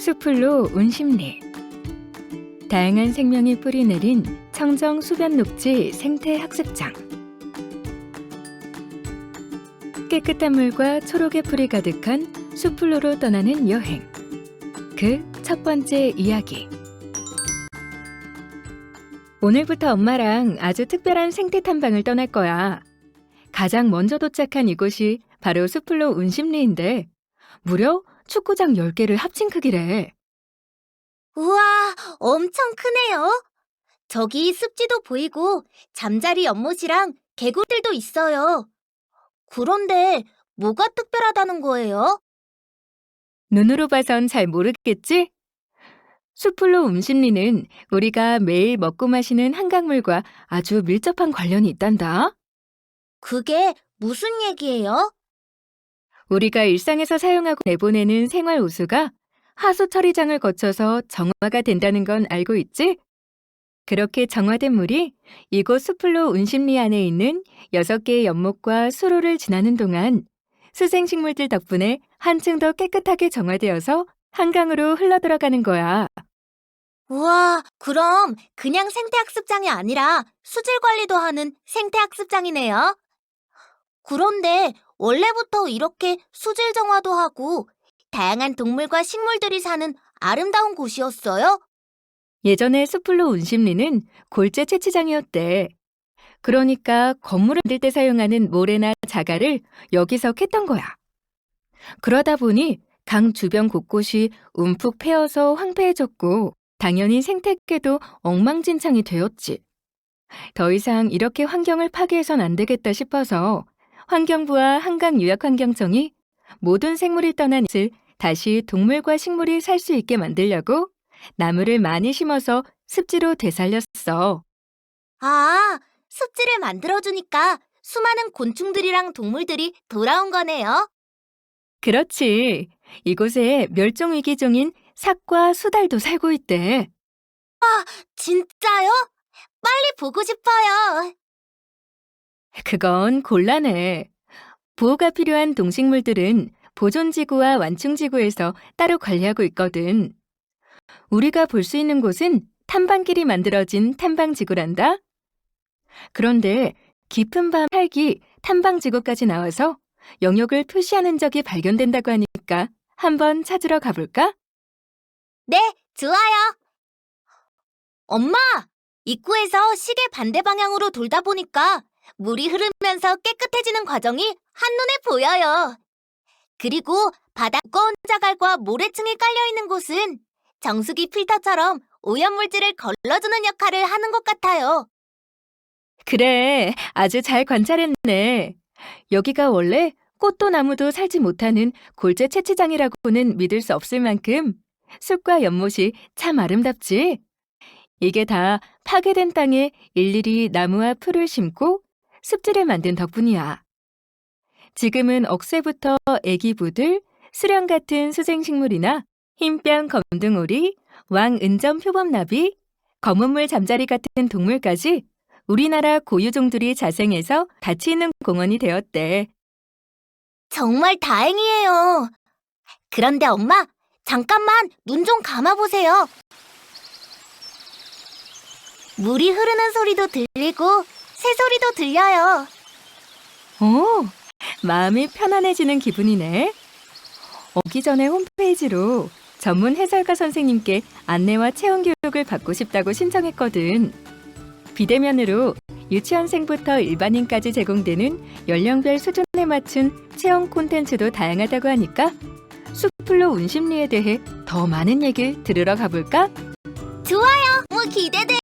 수풀로 운심리. 다양한 생명이 뿌리내린 청정 수변 녹지 생태 학습장. 깨끗한 물과 초록의 풀이 가득한 수풀로로 떠나는 여행. 그 첫 번째 이야기. 오늘부터 엄마랑 아주 특별한 생태 탐방을 떠날 거야. 가장 먼저 도착한 이곳이 바로 수풀로 운심리인데 무려 축구장 10개를 합친 크기래. 우와, 엄청 크네요. 저기 습지도 보이고 잠자리 연못이랑 개구들도 있어요. 그런데 뭐가 특별하다는 거예요? 눈으로 봐선 잘 모르겠지? 수풀로 운심리는 우리가 매일 먹고 마시는 한강물과 아주 밀접한 관련이 있단다. 그게 무슨 얘기예요? 우리가 일상에서 사용하고 내보내는 생활 오수가 하수 처리장을 거쳐서 정화가 된다는 건 알고 있지? 그렇게 정화된 물이 이곳 수풀로 운심리 안에 있는 6개의 연못과 수로를 지나는 동안 수생식물들 덕분에 한층 더 깨끗하게 정화되어서 한강으로 흘러들어가는 거야. 우와, 그럼 그냥 생태학습장이 아니라 수질 관리도 하는 생태학습장이네요. 그런데 원래부터 이렇게 수질 정화도 하고 다양한 동물과 식물들이 사는 아름다운 곳이었어요? 예전에 수풀로 운심리는 골재 채취장이었대. 그러니까 건물을 만들 때 사용하는 모래나 자갈을 여기서 캤던 거야. 그러다 보니 강 주변 곳곳이 움푹 패어서 황폐해졌고 당연히 생태계도 엉망진창이 되었지. 더 이상 이렇게 환경을 파괴해선 안 되겠다 싶어서 환경부와 한강유약환경청이 모든 생물이 떠난 이을 다시 동물과 식물이 살 수 있게 만들려고 나무를 많이 심어서 습지로 되살렸어. 아, 습지를 만들어주니까 수많은 곤충들이랑 동물들이 돌아온 거네요. 그렇지. 이곳에 멸종위기종인 삭과 수달도 살고 있대. 진짜요? 빨리 보고 싶어요. 그건 곤란해. 보호가 필요한 동식물들은 보존지구와 완충지구에서 따로 관리하고 있거든. 우리가 볼 수 있는 곳은 탐방길이 만들어진 탐방지구란다. 그런데 깊은 밤 헬기 탐방지구까지 나와서 영역을 표시하는 적이 발견된다고 하니까 한번 찾으러 가볼까? 네, 좋아요. 엄마, 입구에서 시계 반대 방향으로 돌다 보니까 물이 흐르면서 깨끗해지는 과정이 한눈에 보여요. 그리고 바닥 두꺼운 자갈과 모래층이 깔려 있는 곳은 정수기 필터처럼 오염물질을 걸러주는 역할을 하는 것 같아요. 그래, 아주 잘 관찰했네. 여기가 원래 꽃도 나무도 살지 못하는 골재 채취장이라고는 믿을 수 없을 만큼 숲과 연못이 참 아름답지. 이게 다 파괴된 땅에 일일이 나무와 풀을 심고 습지를 만든 덕분이야. 지금은 억새부터 애기부들, 수령 같은 수생식물이나 흰뺨 검둥오리, 왕은점 표범나비, 검은물 잠자리 같은 동물까지 우리나라 고유종들이 자생해서 가치 있는 공원이 되었대. 정말 다행이에요. 그런데 엄마, 잠깐만 눈 좀 감아보세요. 물이 흐르는 소리도 들리고 새소리도 들려요. 오, 마음이 편안해지는 기분이네. 오기 전에 홈페이지로 전문 해설가 선생님께 안내와 체험 교육을 받고 싶다고 신청했거든. 비대면으로 유치원생부터 일반인까지 제공되는 연령별 수준에 맞춘 체험 콘텐츠도 다양하다고 하니까 수풀로 운심리에 대해 더 많은 얘기를 들으러 가볼까? 너무 기대돼요.